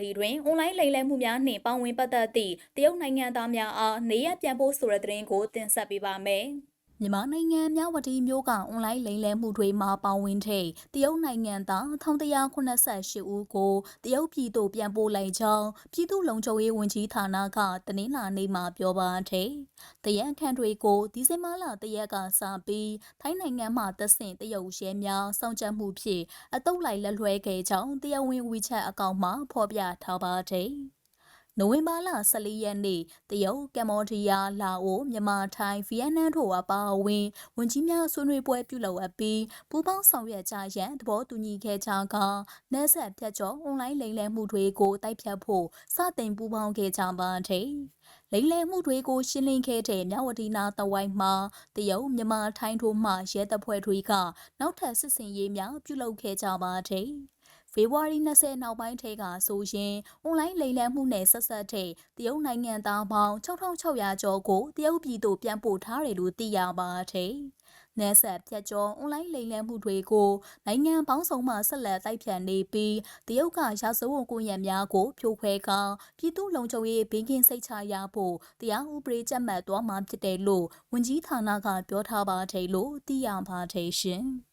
တီတွင်အွန်လိုင်းလိမ်လည်မှုများနှင့်ပါဝင်ပတ်သက်သည့်တရုတ်နိုင်ငံသားများအားနေရပြန်ဖို့ဆိုတဲ့သတင်းကိုတင်ဆက်ပေးပါမယ်။ မြန်မာနိုင်ငံမြဝတီမြို့ကအွန်လိုင်းလိမ်လည်မှုတွေမှာပါဝင်တဲ့တရုတ်နိုင်ငံသား1188ဦးကိုတရုတ်ပြည်သို့ပြန်ပို့လိုက်ကြောင်းပြည်သူ့လုံခြုံရေးဝန်ကြီးဌာနကတနင်္လာနေ့မှာပြောပါတယ်။တရန်ခန့်တွေကိုဒီဇင်ဘာလတရက်ကစပြီးထိုင်းနိုင်ငံမှသက်ဆင့်တရုတ်ရဲများစောင့်ကြပ်မှုဖြင့်အတုပ်လိုက်လက်လွှဲခဲ့ကြောင်းတရားဝင် WeChat အကောင့်မှာဖော်ပြထားပါတယ်။ နိုဝင်ဘာလ14ရက်နေ့တရုတ်ကမ္ဘောဒီးယားလာအိုမြန်မာထိုင်းဗီယက်နမ်တို့အပါအဝင်ဝန်ကြီးများဆွေးနွေးပွဲပြုလုပ်အပ်ပြီးပူးပေါင်းဆောင်ရွက်ကြရန်သဘောတူညီခဲ့ကြကနယ်ဆက်ဖြတ်ကျော်အွန်လိုင်းလိမ်လည်မှုတွေကိုတိုက်ဖြတ်ဖို့စတင်ပူးပေါင်းခဲ့ကြပါတယ်။လိမ်လည်မှုတွေကိုရှင်းလင်းခဲ့တဲ့မြဝတီနာတဝိုင်းမှာတရုတ်မြန်မာထိုင်းတို့မှရဲတပ်ဖွဲ့တွေကနောက်ထပ်စစ်စင်ရေးများပြုလုပ်ခဲ့ကြပါတယ်။ ဖေဖော်ဝါရီ20နောက်ပိုင်းထဲကဆိုရင်အွန်လိုင်းလိမ်လည်မှုနဲ့ဆက်ဆက်တဲ့တရုတ်နိုင်ငံသားပေါင်း6600ကျော်ကိုတရုတ်ပြည်သို့ပြန်ပို့ထားတယ်လို့သိရပါတယ်။နယ်ဆက်ဖြတ်ကျော်အွန်လိုင်းလိမ်လည်မှုတွေကိုနိုင်ငံပေါင်းစုံမှဆက်လက်တိုက်ဖြတ်နေပြီးတရုတ်ကရာဇဝတ်ကွန်ရက်များကိုဖြိုခွဲကာပြည်သူလုံခြုံရေးဘေးကင်းစိတ်ချရဖို့တရားဥပဒေကြက်မှတ်သွားမှာဖြစ်တယ်လို့ဝန်ကြီးဌာနကပြောထားပါတယ်လို့သိရပါတယ်ရှင်။